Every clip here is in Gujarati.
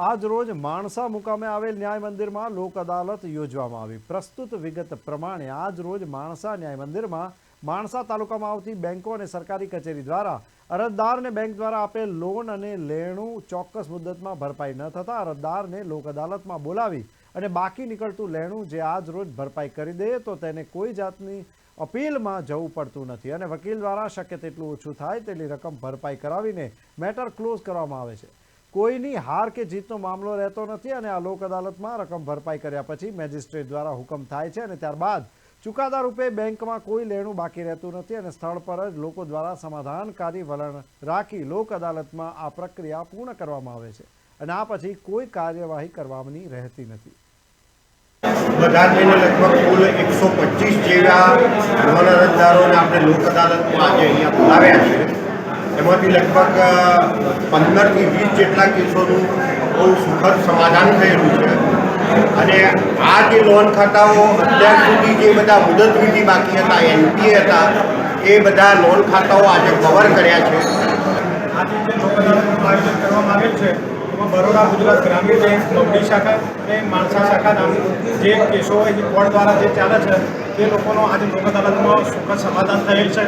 આજ રોજ માણસા મુકામે આવેલ ન્યાય મંદિરમાં લોક અદાલત યોજવામાં આવી. પ્રસ્તુત વિગત પ્રમાણે આજ રોજ માણસા ન્યાય મંદિરમાં માણસા તાલુકામાં આવતી બેંકો અને સરકારી કચેરી દ્વારા અરજદારને બેંક દ્વારા આપેલ લોન અને લેણું ચોક્કસ મુદ્દતમાં ભરપાઈ ન થતાં અરજદારને લોક અદાલતમાં બોલાવી અને બાકી નીકળતું લેણું જે આજ રોજ ભરપાઈ કરી દે તો તેને કોઈ જાતની અપીલમાં જવું પડતું નથી અને વકીલ દ્વારા શક્ય તેટલું ઓછું થાય તેટલી રકમ ભરપાઈ કરાવીને મેટર ક્લોઝ કરવામાં આવે છે. કોઈની હાર કે જીતનો મામલો રહેતો નથી અને આ લોક અદાલતમાં રકમ ભરપાઈ કર્યા પછી મેજિસ્ટ્રેટ દ્વારા હુકમ થાય છે અને ત્યારબાદ ચુકાદા રૂપે બેંકમાં કોઈ લેણું બાકી રહેતું નથી અને સ્થળ પર જ લોકો દ્વારા સમાધાનકારી વલણ રાખી લોક અદાલતમાં આ પ્રક્રિયા પૂર્ણ કરવામાં આવે છે અને આ પછી કોઈ કાર્યવાહી કરવાની રહેતી નથી. લગભગ કુલ એકસો પચીસ જેવા લોક અદાલતમાં આજે અહીંયા બોલાવ્યા છે. એમાંથી લગભગ પંદરથી વીસ જેટલા કેસોનું બહુ સુખદ સમાધાન થયેલું છે. અને આ જે લોન ખાતાઓ અત્યાર સુધી જે બધા મુદત વિધિ બાકી હતા, એનપીએ હતા, એ બધા લોન ખાતાઓ આજે કવર કર્યા છે. આજે જે લોક અદાલતનું આયોજન કરવામાં આવેલ છે બરોડા ગુજરાત ગ્રામીણ બેંક, નોકરી શાખા અને માણસા શાખા શાખાના જે કેસો હોય કોર્ટ દ્વારા જે ચાલે છે તે લોકોનો આજે લોક અદાલતમાં સુખદ સમાધાન થયેલ છે.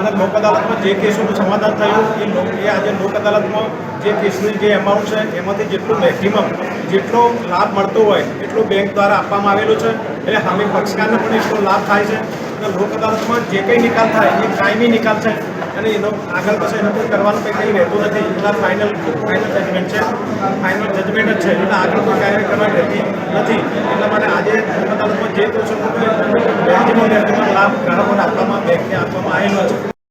અને લોક અદાલતમાં જે કેસોનું સમાધાન થયું, એ લોક, એ આજે લોક અદાલતમાં જે કેસની જે એમાઉન્ટ છે, એમાંથી જેટલું મેક્સિમમ જેટલો લાભ મળતો હોય, એટલું બેંક દ્વારા આપવામાં આવેલું છે. એટલે સામે પક્ષકારને પણ એટલો લાભ થાય છે. અને લોક અદાલતમાં જે કંઈ નિકાલ થાય, એ કાયમી નિકાલ છે. અને એનો આગળ પછી એનો કોઈ કરવાનું કંઈ કંઈ રહેતું નથી. એટલા ફાઇનલ ફાઇનલ જજમેન્ટ છે. ફાઇનલ જજમેન્ટ જ છે. એટલે આગળ કોઈ કાર્ય કરવાની રહેતી નથી. એટલા માટે મેક્સિમમ લાભ ગ્રાહકોને આપવામાં બેંકને આપવામાં આવેલો છે.